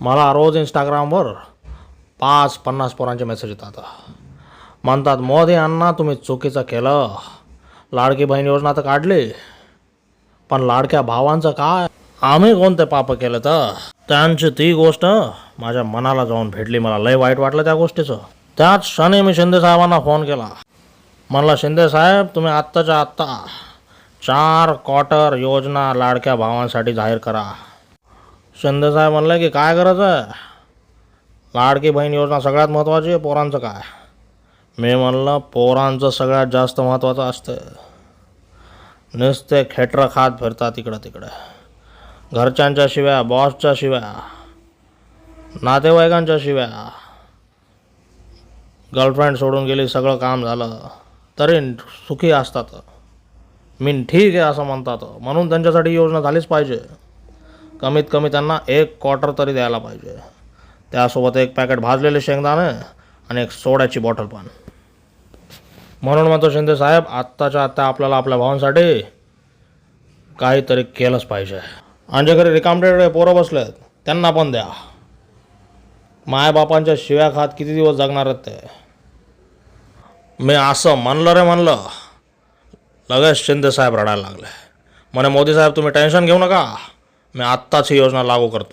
मला रोज इंस्टाग्रामवर पाच पन्नास पोरांचे मेसेज येतात. म्हणतात मोदी अण्णा तुम्ही चुकीचं केलं. लाडकी बहीण योजना तर काढली. पण लाडक्या भावांचं काय? आम्ही कोणते पाप केलं तर? त्यांची ती गोष्ट माझ्या मनाला जाऊन भेटली. मला लय वाईट वाटलं त्या गोष्टीचं. त्याच क्षणी मी शिंदे साहेबांना फोन केला. म्हणलं शिंदे साहेब तुम्ही आत्ताच्या आत्ता चार क्वार्टर योजना लाडक्या भावांसाठी जाहीर करा. शिंदे साहेब म्हणलं की काय करायचं? आहे लाडकी बहीण योजना सगळ्यात महत्त्वाची आहे पोरांचं काय? मी म्हणलं पोरांचं सगळ्यात जास्त महत्त्वाचं असतं. नुसते खेटरं खात फिरतात इकडं तिकडं. घरच्यांच्या शिव्या बॉसच्या शिव्या नातेवाईकांच्या शिव्या. गर्लफ्रेंड सोडून गेली सगळं काम झालं. तरी सुखी असतात. मी ठीक आहे असं म्हणतात. म्हणून त्यांच्यासाठी योजना झालीच पाहिजे. कमीत कमी त्यांना एक क्वार्टर तरी द्यायला पाहिजे. त्यासोबत एक पॅकेट भाजलेले शेंगदाणे आणि एक सोड्याची बॉटल पण. म्हणून म्हणतो शिंदे साहेब आत्ताच्या आत्ता आपल्याला आपल्या भावांसाठी काहीतरी केलंच पाहिजे. आणि जे घरी रिकामटेकडे पोरं बसलेत त्यांना पण द्या. मायबापांच्या शिव्या खात किती दिवस जगणार आहेत ते? मी असं म्हणलं रे म्हणलं. लगेच शिंदे साहेब रडायला लागले. म्हणे मोदी साहेब तुम्ही टेन्शन घेऊ नका. मी आत्ताच ही योजना लागू करतो.